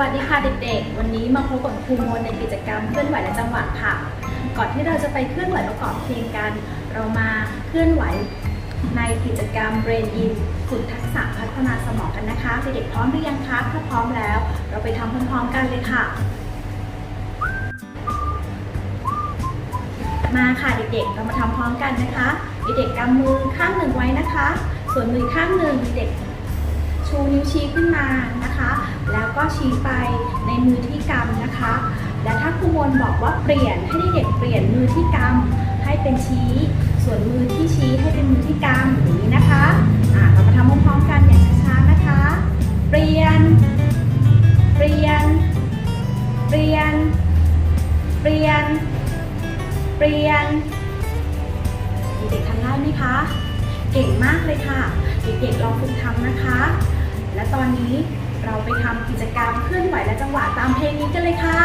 วัสดีค่ะเด็กๆ วันนี้มาพบกับครูมนในกิจกรรมเคลื่อนไหวและจังหวะค่ะ ก่อนที่เราจะไปเคลื่อนไหวประกอบเพลงกัน เรามาเคลื่อนไหวในกิจกรรม Brain In ฝึกทักษะพัฒนาสมองกันนะคะ เด็กๆพร้อมหรือยังคะ ถ้าพร้อมแล้ว เราไปทำพร้อมๆกันเลยค่ะ มาค่ะเด็กๆ เรามาทำพร้อมกันนะคะ เด็กๆกำมือข้างหนึ่งไว้นะคะ ส่วนมือข้างหนึ่งเด็ก ชูนิ้วชี้ขึ้นมานะคะ แล้วก็ชี้ไปในมือที่กำนะคะ และถ้าครูมนบอกว่าเปลี่ยนให้เด็กเปลี่ยนมือที่กำให้เป็นชี้ ส่วนมือที่ชี้ให้เป็นมือที่กำอย่างนี้นะคะอ่าเรามาทำพร้อมๆกันอย่างช้าๆนะคะ เปลี่ยน เปลี่ยน เปลี่ยน เปลี่ยน เปลี่ยนเด็กๆทำได้ไหมคะ เก่งมากเลยค่ะ เด็กๆลองฝึกทำนะคะ และตอนนี้เราไปทำกิจกรรมเคลื่อนไหวและจังหวะตามเพลงนี้กันเลยค่ะ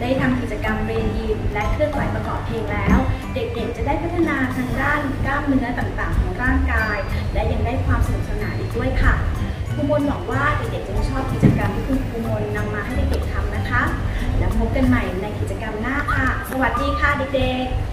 ได้ทำกิจกรรมเรียนยิมและเคลื่อนไหวประกอบเพลงแล้ว เด็กๆ จะได้พัฒนาทางด้านกล้ามเนื้อต่างๆ ของร่างกาย และยังได้ความสนุกสนานอีกด้วยค่ะครูมนหวังว่าเด็กๆ จะชอบกิจกรรมที่คุณครูมนนำมาให้เด็กๆทำนะคะ แล้วพบกันใหม่ในกิจกรรมหน้าค่ะ สวัสดีค่ะเด็กๆ